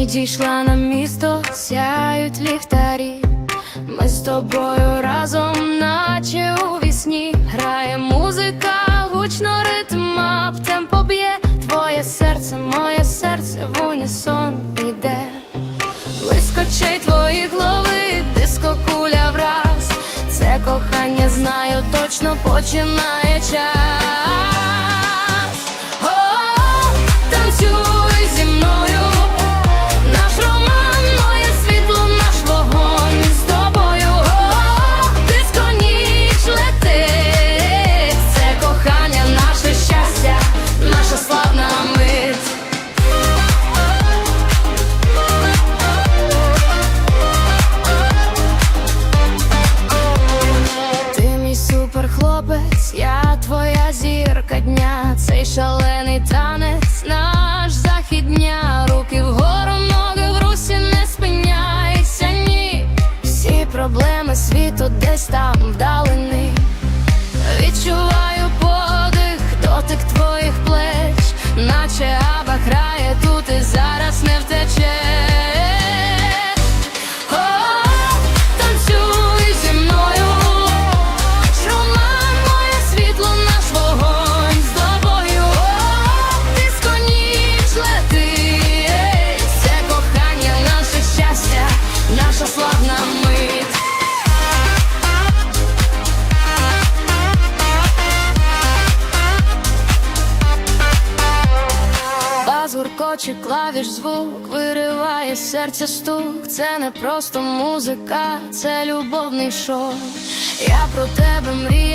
Підійшла на місто, сяють ліхтарі. Ми з тобою разом, наче у вісні. Грає музика, гучно ритм, а в темпо б'є. Твоє серце, моє серце в унісон іде. Близько очей твоїх голови, диско куля враз. Це кохання знаю, точно починає час. Цей шалений танець, наш західня, руки вгору, ноги в русі, не спиняйся, ні. Всі проблеми світу десь там вдалини. Відчуваю подих, дотик наша славна мить. Бас гуркоче клавіш звук, вириває серця стук. Це не просто музика, це любовний шок. Я про тебе мрію.